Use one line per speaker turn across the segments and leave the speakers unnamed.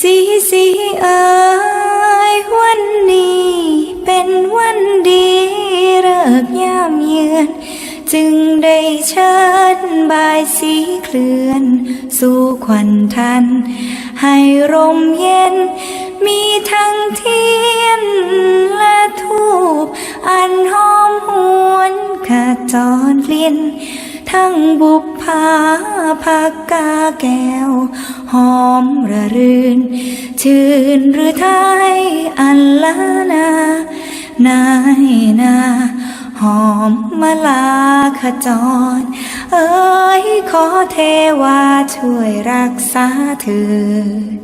สีสีเอ๋ยวันนี้ เป็นวันดีเลิกยามเยือน จึงได้เชิญบายสีเคลื่อน สู่ขวัญทัน ให้ร่มเย็น มีทั้งเทียนและทูบอันหอมหวนขจรเลียน ทั้งบุพภาภากกาแก้ว หอมระรื่น ชื่นหรือไทยอันละนานายนาหอมมาลาขจร เอ้ยขอเทวาช่วยรักษาเธอ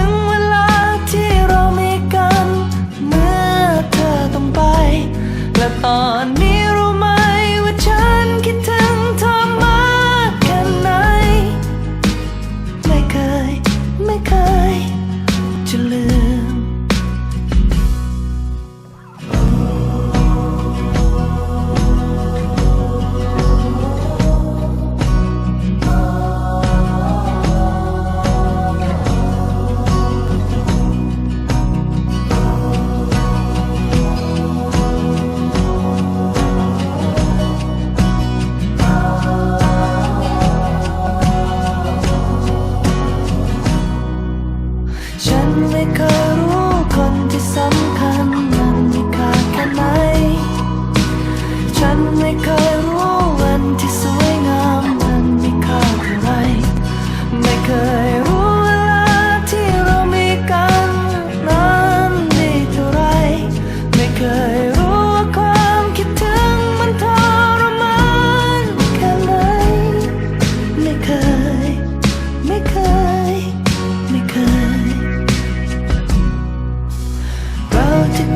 ง ค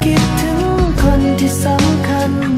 คิดถึงคนที่สำคัญ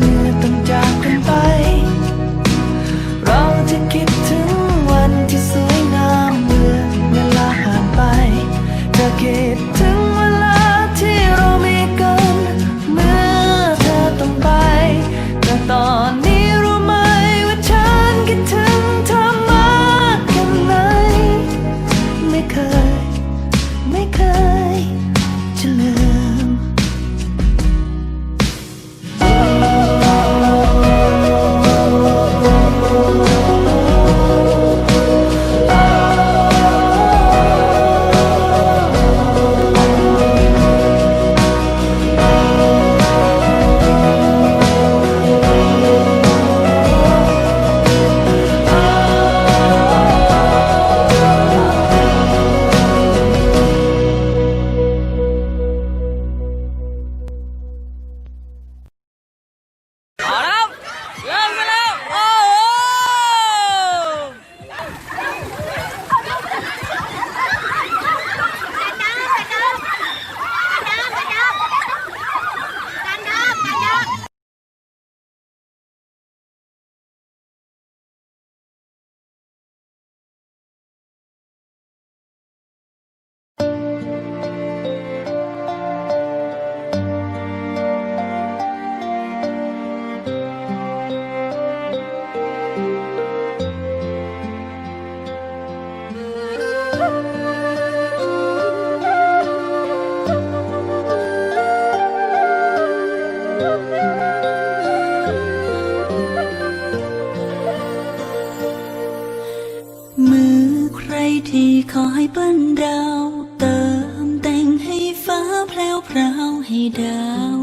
ขอให้เปิ้นดาวเติมแต่งให้
ฟ้าแพรว
พราวให้ดาว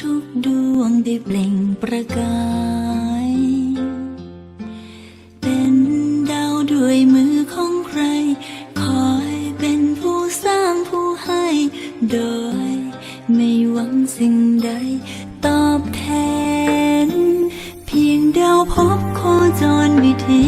ทุกดวงได้เปล่งประกาย เป็นดาวด้วยมือของใคร คอยเป็นผู้สร้างผู้ให้ โดยไม่หวังสิ่งใดตอบแทน เพียงดาวพบโคจรวิธี